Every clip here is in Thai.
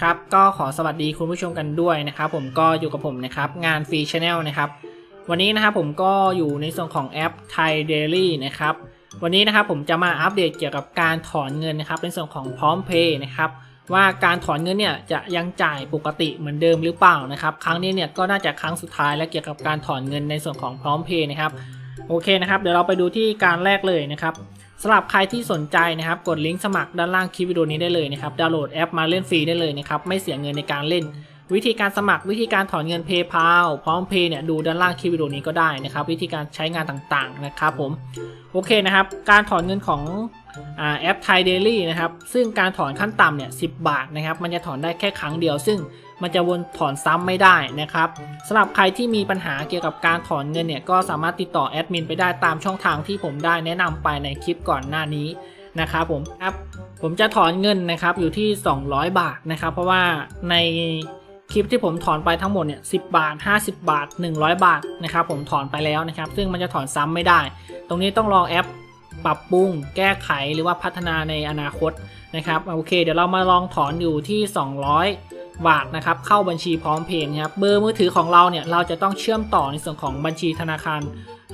ครับก็ขอสวัสดีคุณผู้ชมกันด้วยนะครับผมก็อยู่กับผมนะครับงานฟรีชาแนลนะครับวันนี้นะครับผมก็อยู่ในส่วนของแอป Thai Daily นะครับวันนี้นะครับผมจะมาอัปเดตเกี่ยวกับการถอนเงินนะครับในส่วนของพร้อมเพย์นะครับว่าการถอนเงินเนี่ยจะยังจ่ายปกติเหมือนเดิมหรือเปล่านะครับครั้งนี้เนี่ยก็น่าจะครั้งสุดท้ายแล้วเกี่ยวกับการถอนเงินในส่วนของพร้อมเพย์นะครับโอเคนะครับเดี๋ยวเราไปดูที่การแรกเลยนะครับ สำหรับใครที่สนใจนะครับกดลิงก์สมัครด้านล่างคลิปวิดีโอนี้ได้เลยนะครับดาวน์โหลดแอปมาเล่นฟรีได้เลยนะครับไม่เสียเงินในการเล่น วิธีการสมัครวิธีการถอนเงิน PayPal พร้อม Pay เนี่ยดูด้านล่างคลิปวิดีโอนี้ก็ได้นะครับ วิธีการใช้งานต่างๆนะครับผมโอเคนะครับ การถอนเงินของอแอป Thai Daily นะครับ ซึ่งการถอนขั้นต่ำเนี่ย10บาทนะครับ มันจะถอนได้แค่ครั้งเดียว ซึ่งมันจะวนถอนซ้ำไม่ได้นะครับสำหรับใครที่มีปัญหาเกี่ยวกับการถอนเงินเนี่ยก็สามารถติดต่อแอดมินไปได้ตามช่องทางที่ผมได้แนะนำไปในคลิปก่อนหน้านี้นะครับผมครับผมจะถอนเงินนะครับอยู่ที่ 200 บาทนะครับ เพราะว่าใน คลิปที่ผมถอนไปทั้งหมดเนี่ย10บาท 50 บาท 100 บาทนะครับผมถอนไปแล้วนะครับซึ่งมันจะถอนซ้ำไม่ได้ ตรงนี้ต้องรอแอปปรับปรุงแก้ไขหรือว่าพัฒนาในอนาคตนะครับโอเค เดี๋ยวเรามาลองถอนอยู่ที่ 200 บาทนะครับเข้าบัญชีพร้อมเพย์นะครับเบอร์มือถือของเราเนี่ยเราจะต้องเชื่อมต่อในส่วนของบัญชีธนาคาร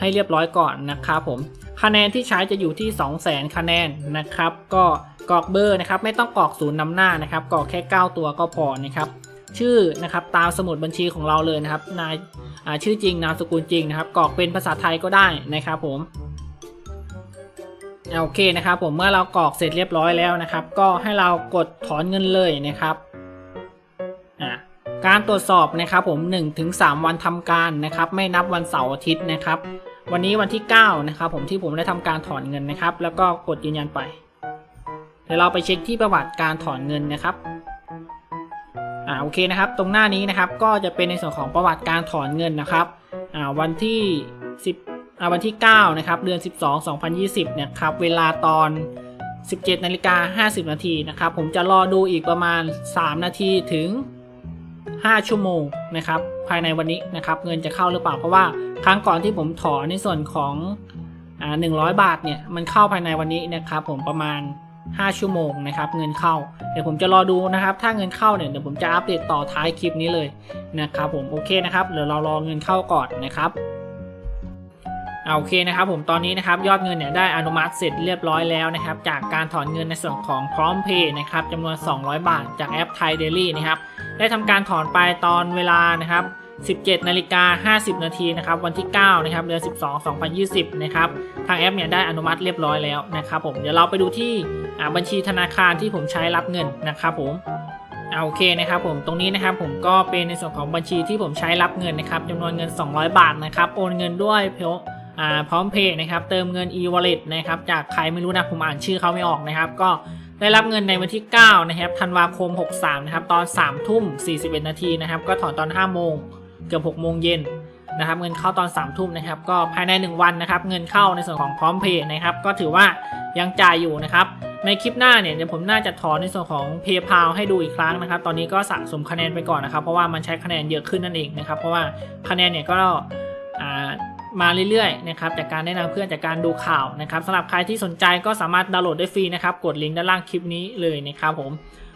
ให้เรียบร้อยก่อนนะครับผมคะแนนที่ใช้จะอยู่ที่ 200,000 คะแนนนะครับ ก็กรอกเบอร์นะครับไม่ต้องกรอกศูนย์นำหน้านะครับกรอกแค่ 9 ตัวก็พอนะครับ ชื่อนะครับตามสมุดบัญชีของเราเลยนะครับนายชื่อจริงนามสกุลจริงนะครับกรอกเป็นภาษาไทยก็ได้นะครับผมโอเคนะครับผมเมื่อเรากรอกเสร็จเรียบร้อยแล้วนะครับ ก็ให้เรากดถอนเงินเลยนะครับการตรวจสอบนะครับผม 1-3 วันทำการนะครับ ไม่นับวันเสาร์อาทิตย์นะครับ วันนี้วันที่9นะครับผมที่ผมได้ทำการถอนเงินนะครับ แล้วก็กดยืนยันไปเดี๋ยวเราไปเช็คที่ประวัติการถอนเงินนะครับาโอเคนะครับ ตรงหน้านี้นะครับก็จะเป็นในส่วนของประวัติการถอนเงินนะครับอ่าวันที่ 10อ่าวันที่9นะครับเดือน 12 2020เนี่ยครับเวลาตอน 17นาฬิกา50 นาทีนะครับ ผมจะรอดูอีกประมาณ 3 นาทีถึง 5 ชั่วโมงนะครับ ภายในวันนี้นะครับ เงินจะเข้าหรือเปล่าเพราะว่าครั้งก่อนที่ผมถอนในส่วนของอ่า100 บาทเนี่ยมันเข้าภายในวันนี้นะครับ ผมประมาณ 5 ชั่วโมงนะครับเงินเข้า เดี๋ยวผมจะรอดูนะครับ ถ้าเงินเข้าเนี่ยเดี๋ยวผมจะอัปเดตต่อท้ายคลิปนี้เลยนะครับผมโอเคนะครับเดี๋ยวเรารอเงินเข้าก่อนนะครับเอาโอเคนะครับผมตอนนี้นะครับยอดเงินเนี่ยได้อนุมัติเสร็จเรียบร้อยแล้วนะครับจากการถอนเงินในส่วนของพร้อมเพย์นะครับจำนวน 200 บาทจากแอป Thai Daily นะครับได้ทำการถอนไปตอนเวลานะครับ17นาฬิกา50 นาทีนะครับวันที่9นะครับเดือน12 2020นะครับทางแอปเนี่ยได้อนุมัติเรียบร้อยแล้วนะครับผมเดี๋ยวเราไปดูที่ บัญชีธนาคารที่ผมใช้รับเงินนะครับผมเอาโอเคนะครับผมตรงนี้นะครับผมก็เป็นในส่วนของบัญชีที่ผมใช้รับเงินนะครับจำนวนเงิน 200 บาทนะครับโอนเงินด้วยเพลพร้อมเพย์นะครับเติมเงิน e-wallet นะครับจากใครไม่รู้นะผมอ่านชื่อเขาไม่ออกนะครับ ก็ได้รับเงินในวันที่ 9 นะครับธันวาคม 63 นะครับ ตอน 3 ทุ่ม 41 นาทีนะครับ ก็ถอนตอน 5 โมง เกือบ 6 โมงเย็นนะครับ เงินเข้าตอน 3 ทุ่มนะครับ ก็ภายใน 1 วันนะครับ เงินเข้าในส่วนของพร้อมเพย์นะครับ ก็ถือว่ายังจ่ายอยู่นะครับ ในคลิปหน้าเนี่ยเดี๋ยวผมน่าจะถอนในส่วนของ PayPal ให้ดูอีกครั้งนะครับ ตอนนี้ก็สะสมคะแนนไปก่อนนะครับ เพราะว่ามันใช้คะแนนเยอะขึ้นนั่นเองนะครับ เพราะว่าคะแนนเนี่ยก็มาเรื่อยๆนะครับจากการแนะนำเพื่อนจากการดูข่าวนะครับสำหรับใครที่สนใจก็สามารถดาวน์โหลดได้ฟรีนะครับ กดลิงก์ด้านล่างคลิปนี้เลยนะครับผม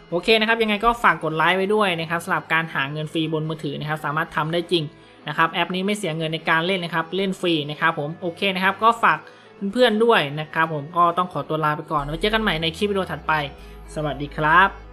โอเคนะครับ ยังไงก็ฝากกดไลค์ไว้ด้วยนะครับสำหรับการหาเงินฟรีบนมือถือนะครับ สามารถทำได้จริงนะครับ แอปนี้ไม่เสียเงินในการเล่นนะครับ เล่นฟรีนะครับผมโอเคนะครับ ก็ฝาก เพื่อนๆด้วยนะครับผมก็ต้องขอตัวลาไปก่อนไว้เจอกันใหม่ในคลิปวิดีโอถัดไป สวัสดีครับ